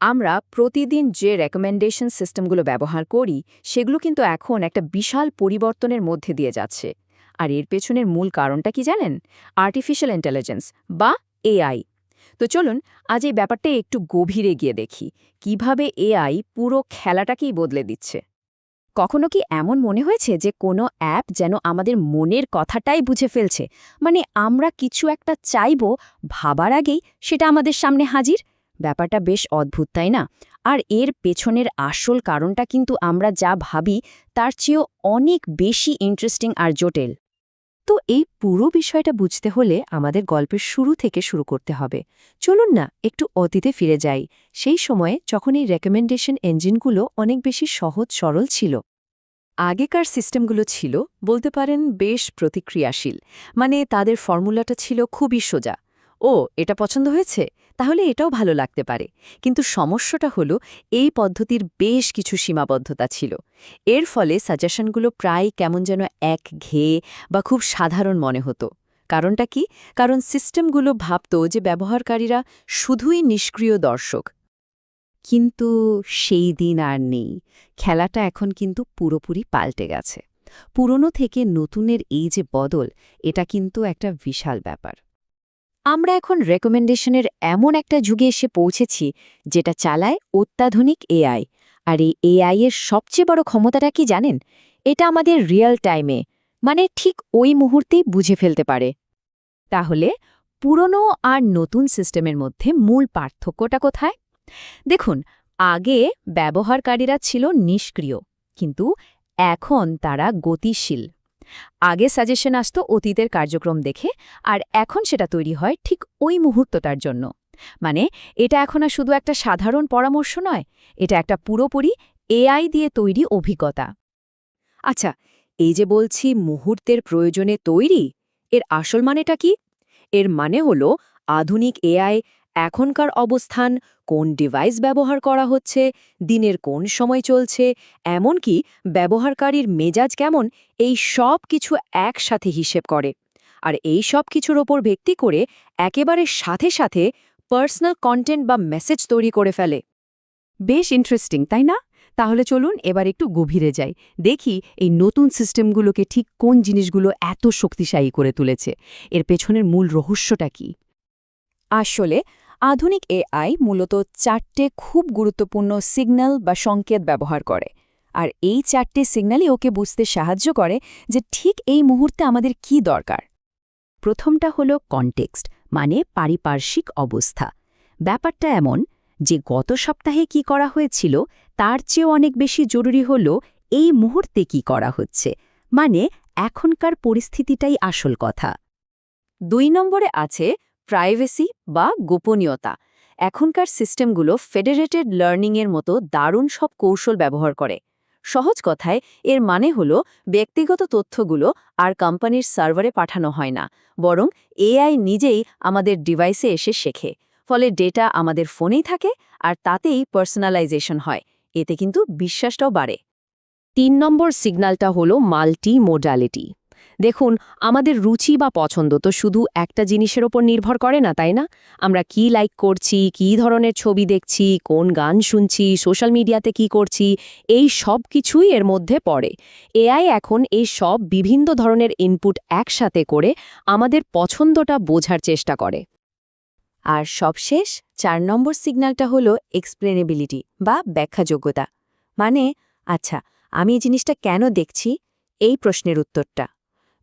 আমরা প্রতিদিন যে রেকমেন্ডেশন সিস্টেমগুলো ব্যবহার করি, সেগুলো কিন্তু এখন একটা বিশাল পরিবর্তনের মধ্যে দিয়ে যাচ্ছে। আর এর পেছনের মূল কারণটা কি জানেন? আর্টিফিশিয়াল ইন্টেলিজেন্স বা এআই তো চলুন, আজ এই ব্যাপারটা একটু গভীরে গিয়ে দেখি। কীভাবে এআই পুরো খেলাটাকেই বদলে দিচ্ছে? কখনো কি এমন মনে হয়েছে যে কোনো অ্যাপ যেন আমাদের মনের কথাটাই বুঝে ফেলছে? মানে আমরা কিছু একটা চাইব, ভাবার আগেই সেটা আমাদের সামনে হাজির? ব্যাপারটা বেশ অদ্ভুত, তাই না? আর এর পেছনের আসল কারণটা কিন্তু আমরা যা ভাবি, তার চেয়েও অনেক বেশি ইন্টারেস্টিং আর জটিল। তো এই পুরো বিষয়টা বুঝতে হলে আমাদের গল্পের শুরু থেকে শুরু করতে হবে। চলুন না, একটু অতীতে ফিরে যাই। সেই সময়ে যখন এই রেকমেন্ডেশন ইঞ্জিনগুলো অনেক বেশি সহজ, সরল ছিল, আগেকার সিস্টেমগুলো ছিল, বলতে পারেন বেশ প্রতিক্রিয়াশীল। মানে তাদের ফর্মুলাটা ছিল খুবই সোজা। ও, এটা পছন্দ হয়েছে? তাহলে এটাও ভালো লাগতে পারে। কিন্তু সমস্যাটা হলো, এই পদ্ধতির বেশ কিছু সীমাবদ্ধতা ছিল। এর ফলে সাজেশনগুলো প্রায় কেমন যেন এক ঘেয়ে বা খুব সাধারণ মনে হতো। কারণটা কি? কারণ সিস্টেমগুলো ভাবত যে ব্যবহারকারীরা শুধুই নিষ্ক্রিয় দর্শক। কিন্তু সেই দিন আর নেই। খেলাটা এখন কিন্তু পুরোপুরি পাল্টে গেছে। পুরনো থেকে নতুনের এই যে বদল, এটা কিন্তু একটা বিশাল ব্যাপার। আমরা এখন রেকমেন্ডেশনের এমন একটা যুগে এসে পৌঁছেছি, যেটা চালায় অত্যাধুনিক এআই আর এই এআই এর সবচেয়ে বড় ক্ষমতাটা কি জানেন? এটা আমাদের রিয়েল টাইমে মানে ঠিক ওই মুহূর্তেই বুঝে ফেলতে পারে। তাহলে পুরনো আর নতুন সিস্টেমের মধ্যে মূল পার্থক্যটা কোথায়? দেখুন, আগে ব্যবহারকারীরা ছিল নিষ্ক্রিয়, কিন্তু এখন তারা গতিশীল। আগে সাজেশন আসতো অতীতের কার্যক্রম দেখে, আর এখন সেটা তৈরি হয় ঠিক ওই মুহূর্তটার জন্য। মানে এটা এখন আর শুধু একটা সাধারণ পরামর্শ নয়, এটা একটা পুরোপুরি এআই দিয়ে তৈরি অভিজ্ঞতা। আচ্ছা এই যে বলছি মুহূর্তের প্রয়োজনে তৈরি, এর আসল মানেটা কি? এর মানে হল আধুনিক এআই এখনকার অবস্থান, কোন ডিভাইস ব্যবহার করা হচ্ছে, দিনের কোন সময় চলছে, এমনকি ব্যবহারকারীর মেজাজ কেমন, এই সব কিছু একসাথে হিসেব করে। আর এই সব কিছুর ওপর ভিত্তি করে একেবারে সাথে সাথে পার্সোনাল কন্টেন্ট বা মেসেজ তৈরি করে ফেলে। বেশ ইন্টারেস্টিং তাই না? তাহলে চলুন এবার একটু গভীরে যাই। দেখি এই নতুন সিস্টেমগুলোকে ঠিক কোন জিনিসগুলো এত শক্তিশালী করে তুলেছে। এর পেছনের মূল রহস্যটা কি? আসলে আধুনিক এআই মূলত চারটে খুব গুরুত্বপূর্ণ সিগন্যাল বা সংকেত ব্যবহার করে। আর এই চারটে সিগন্যালই ওকে বুঝতে সাহায্য করে যে ঠিক এই মুহূর্তে আমাদের কি দরকার। প্রথমটা হল কনটেক্সট মানে পারিপার্শ্বিক অবস্থা। ব্যাপারটা এমন যে গত সপ্তাহে কি করা হয়েছিল, তার চেয়েও অনেক বেশি জরুরি হল এই মুহূর্তে কি করা হচ্ছে মানে এখনকার পরিস্থিতিটাই আসল কথা। দুই নম্বরে আছে প্রাইভেসি বা গোপনীয়তা। এখনকার সিস্টেমগুলো ফেডারেটেড লার্নিংয়ের মতো দারুণ সব কৌশল ব্যবহার করে। সহজ কথায়, এর মানে হল ব্যক্তিগত তথ্যগুলো আর কোম্পানির সার্ভারে পাঠানো হয় না, বরং এআই নিজেই আমাদের ডিভাইসে এসে শেখে। ফলে ডেটা আমাদের ফোনেই থাকে আর তাতেই পার্সোনালাইজেশন হয়। এতে কিন্তু বিশ্বাসটাও বাড়ে। তিন নম্বর সিগন্যালটা হল মাল্টি মোডালিটি দেখুন, আমাদের রুচি বা পছন্দ তো শুধু একটা জিনিসের ওপর নির্ভর করে না, তাই না? আমরা কি লাইক করছি, কি ধরনের ছবি দেখছি, কোন গান শুনছি সোশ্যাল মিডিয়াতে কি করছি, এই সব কিছুই এর মধ্যে পড়ে। এআই এখন এই সব বিভিন্ন ধরনের ইনপুট একসাথে করে আমাদের পছন্দটা বোঝার চেষ্টা করে। আর সবশেষ, চার নম্বর সিগন্যালটা হলো এক্সপ্লেনেবিলিটি বা ব্যাখ্যাযোগ্যতা। মানে আচ্ছা আমি এই জিনিসটা কেন দেখছি? এই প্রশ্নের উত্তরটা।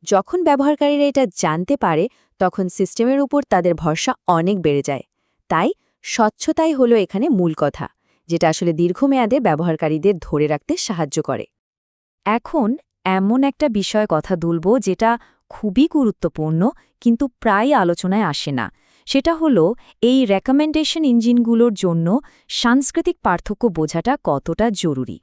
যখন ব্যবহারকারীরা এটা জানতে পারে, তখন সিস্টেমের উপর তাদের ভরসা অনেক বেড়ে যায়। তাই স্বচ্ছতাই হলো এখানে মূল কথা, যেটা আসলে দীর্ঘমেয়াদে ব্যবহারকারীদের ধরে রাখতে সাহায্য করে। এখন এমন একটা বিষয় কথা তুলব যেটা খুবই গুরুত্বপূর্ণ, কিন্তু প্রায় আলোচনায় আসে না। সেটা হলো এই রেকমেন্ডেশন ইঞ্জিনগুলোর জন্য সাংস্কৃতিক পার্থক্য বোঝাটা কতটা জরুরি।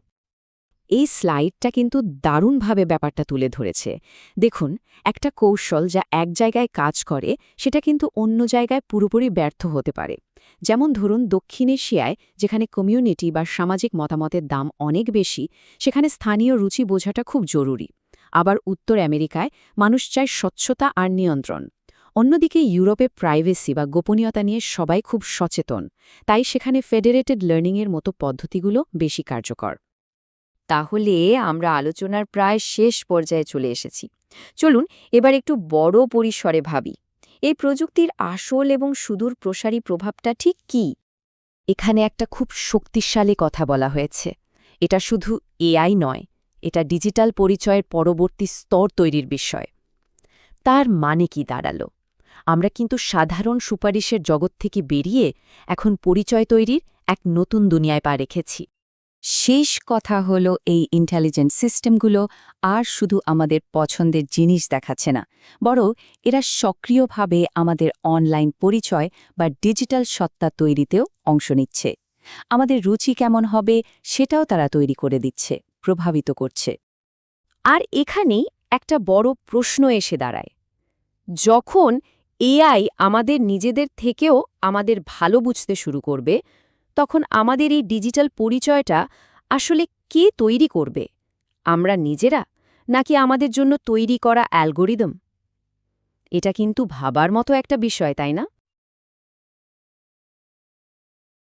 এই স্লাইডটা কিন্তু দারুণভাবে ব্যাপারটা তুলে ধরেছে। দেখুন, একটা কৌশল যা এক জায়গায় কাজ করে, সেটা কিন্তু অন্য জায়গায় পুরোপুরি ব্যর্থ হতে পারে। যেমন ধরুন, দক্ষিণ এশিয়ায়, যেখানে কমিউনিটি বা সামাজিক মতামতের দাম অনেক বেশি, সেখানে স্থানীয় রুচি বোঝাটা খুব জরুরি। আবার উত্তর আমেরিকায়, মানুষ চায় স্বচ্ছতা আর নিয়ন্ত্রণ। অন্যদিকে ইউরোপে প্রাইভেসি বা গোপনীয়তা নিয়ে সবাই খুব সচেতন। তাই সেখানে ফেডারেটেড লার্নিংয়ের মতো পদ্ধতিগুলো বেশি কার্যকর। তাহলে আমরা আলোচনার প্রায় শেষ পর্যায়ে চলে এসেছি। চলুন এবার একটু বড় পরিসরে ভাবি। এই প্রযুক্তির আসল এবং সুদূর প্রসারী প্রভাবটা ঠিক কি? এখানে একটা খুব শক্তিশালী কথা বলা হয়েছে। এটা শুধু এআই নয়, এটা ডিজিটাল পরিচয়ের পরবর্তী স্তর তৈরির বিষয়। তার মানে কি দাঁড়াল? আমরা কিন্তু সাধারণ সুপারিশের জগৎ থেকে বেরিয়ে এখন পরিচয় তৈরির এক নতুন দুনিয়ায় পা রেখেছি। শেষ কথা হলো এই ইন্টেলিজেন্ট সিস্টেমগুলো আর শুধু আমাদের পছন্দের জিনিস দেখাচ্ছে না। বরং এরা সক্রিয়ভাবে আমাদের অনলাইন পরিচয় বা ডিজিটাল সত্তা তৈরিতেও অংশ নিচ্ছে। আমাদের রুচি কেমন হবে সেটাও তারা তৈরি করে দিচ্ছে, প্রভাবিত করছে। আর এখানেই একটা বড় প্রশ্ন এসে দাঁড়ায়। যখন এআই আমাদের নিজেদের থেকেও আমাদের ভালো বুঝতে শুরু করবে তখন আমাদের এই ডিজিটাল পরিচয়টা আসলে কে তৈরি করবে? আমরা নিজেরা? নাকি আমাদের জন্য তৈরি করা অ্যালগোরিদম? এটা কিন্তু ভাবার মতো একটা বিষয়, তাই না?